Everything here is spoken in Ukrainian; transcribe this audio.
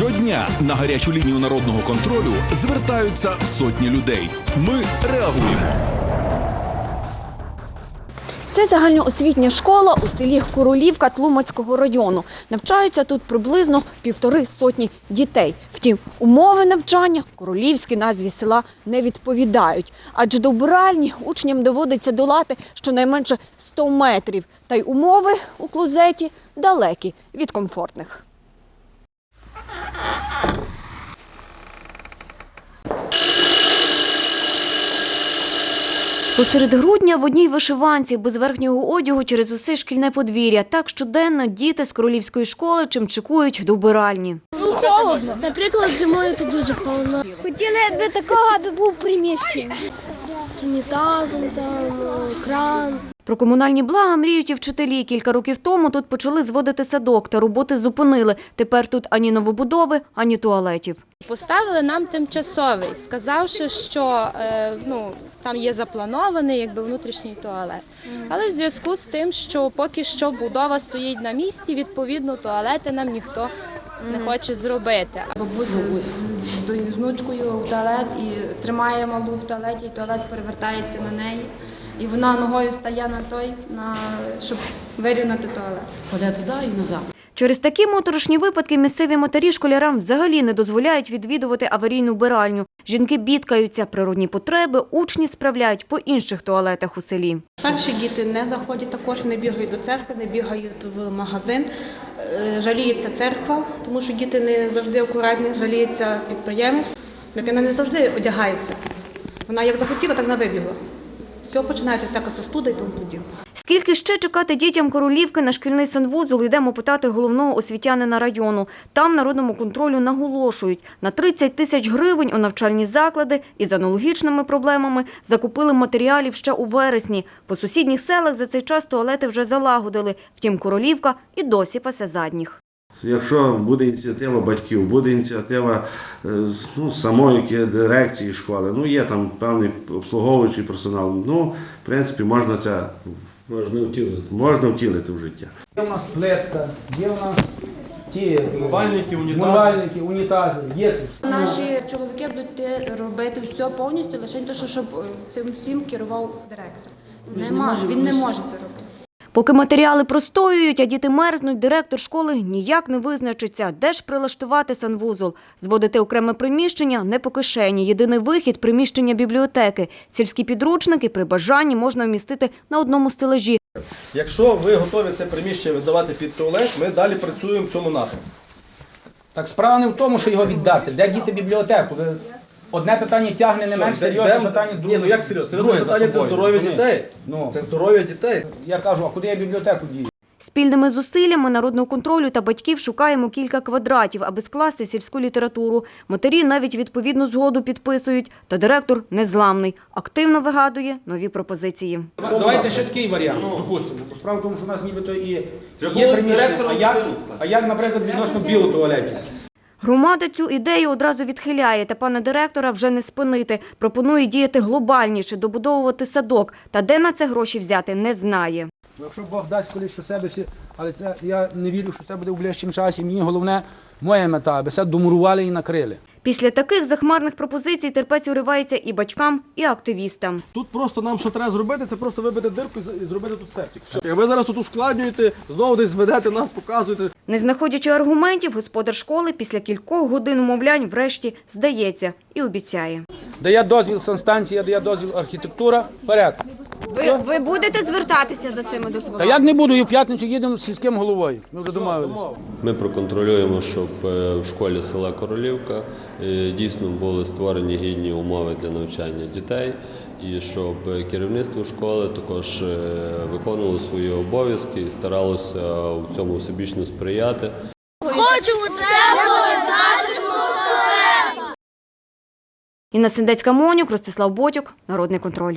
Щодня на гарячу лінію народного контролю звертаються сотні людей. Ми реагуємо. Це загальноосвітня школа у селі Королівка Тлумацького району. Навчаються тут приблизно півтори сотні дітей. Втім, умови навчання королівській назві села не відповідають. Адже до вбиральні учням доводиться долати щонайменше 100 метрів. Та й умови у клозеті далекі від комфортних. Посеред грудня в одній вишиванці без верхнього одягу через усе шкільне подвір'я. Так щоденно діти з королівської школи чим чекують до вбиральні. Ну, холодно. Наприклад, зимою тут дуже холодно. Хотіли би такого, аби був приміщення. Унітазом, там, кран. Про комунальні блага мріють і вчителі. Кілька років тому тут почали зводити садок, та роботи зупинили. Тепер тут ані новобудови, ані туалетів. Поставили нам тимчасовий, сказавши, що е, ну, там є запланований якби, внутрішній туалет. Але в зв'язку з тим, що поки що будова стоїть на місці, відповідно, туалети нам ніхто не хоче зробити. Бабуся з, з внучкою в туалет і тримає малу в туалеті, і туалет перевертається на неї. І вона ногою стає на той, на, щоб вирівняти туалет. Ходе туди і назад. Через такі моторошні випадки місцеві матері школярам взагалі не дозволяють відвідувати аварійну вбиральню. Жінки бідкаються, природні потреби учні справляють по інших туалетах у селі. Старші діти не заходять також, не бігають до церкви, не бігають в магазин. Е, Жаліється церква, тому що діти не завжди акуратні, жаліється підприємець. Дитина не завжди одягається. Вона як захотіла, так не вибігла. Цього починається всяка застуда і тому подібне. Скільки ще чекати дітям королівки на шкільний санвузол, йдемо питати головного освітянина району. Там народному контролю наголошують, на 30 тисяч гривень у навчальні заклади із аналогічними проблемами закупили матеріалів ще у вересні. По сусідніх селах за цей час туалети вже залагодили. Втім, королівка і досі пасе задніх. Якщо буде ініціатива батьків, буде ініціатива е, ну, самої дирекції школи, ну є там певний обслуговуючий персонал, ну, в принципі, можна це Можна втілити. можна втілити в життя. Є у нас плетка, є у нас ті Умивальники, унітази. умивальники, унітази, є це. Наші чоловіки будуть робити все повністю, лише те, щоб е, цим всім керував директор. Не можемо, він не може це робити. Поки матеріали простоюють, а діти мерзнуть, директор школи ніяк не визначиться, де ж прилаштувати санвузол. Зводити окреме приміщення не по кишені. Єдиний вихід – приміщення бібліотеки. Сільські підручники при бажанні можна вмістити на одному стелажі. Якщо ви готові це приміщення видавати під туалет, ми далі працюємо в цьому напрямку. Так справа не в тому, що його віддати. Де діти бібліотеку? Ви- Одне питання тягне не менш серйозне питання, Ні, ну як серйозно? Серйозне друге питання це собою, здоров'я розумієте? дітей. Ну, Це здоров'я дітей. я кажу, а куди я бібліотеку дію? Спільними зусиллями народного контролю та батьків шукаємо кілька квадратів, аби скласти сільську літературу. Матері навіть відповідну згоду підписують, та директор незламний, активно вигадує нові пропозиції. Давайте ще такий варіант, допустимо. Справа в тому, що у нас нібито і є приміщення, а як, а як, наприклад, відносно біотуалетів? Громада цю ідею одразу відхиляє, та пана директора вже не спинити. Пропонує діяти глобальніше, добудовувати садок. Та де на це гроші взяти, не знає. Ну, Якщо Бог дасть колись що себе, але це я не вірю, що це буде в ближчому часі. Мені головне, моя мета, аби все домурували і накрили. Після таких захмарних пропозицій терпець уривається і батькам, і активістам. Тут просто нам що треба зробити, це просто вибити дирку і з- зробити тут септик. Як ви зараз тут ускладнюєте, знову десь зведете нас, показуєте. Не знаходячи аргументів, господар школи після кількох годин умовлянь врешті здається і обіцяє. Дає дозвіл санстанція, дає дозвіл архітектура, вперед. Ви, ви будете звертатися за цими Та дозволами? як не буду, і в п'ятницю їдемо з сільським головою. Ми вже домовилися. Ми проконтролюємо, щоб е, в школі села Королівка е, дійсно були створені гідні умови для навчання дітей, і щоб керівництво школи також е, виконувало свої обов'язки і старалося у цьому всебічно сприяти. Хочемо тепло Інна Сендецька Монюк, Ростислав Ботюк, Народний контроль.